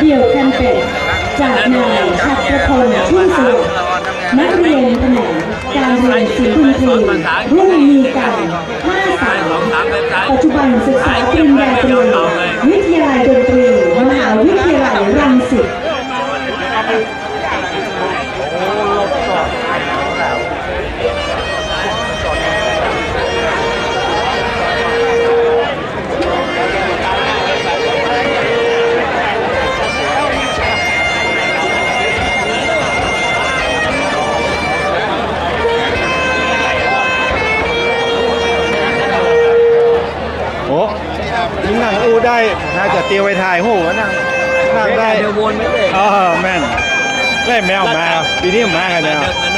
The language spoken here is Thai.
เดี่ยวคันเป็ดจากนายชัดพลชุ่มสุวนักเรียนแผนกการเรียนศิลปินพลรุ่นมีการ53ปัจจุบันศึกษ ยิงนั่งอู้ได้น่าจะเตรียวไปถ่ายหูวะนั่งนั่งได้เดี๋ยววนไม่ได้เออแม่นได้แมวมาปีนี้มากันเดิแมวนมาเดินหน่อย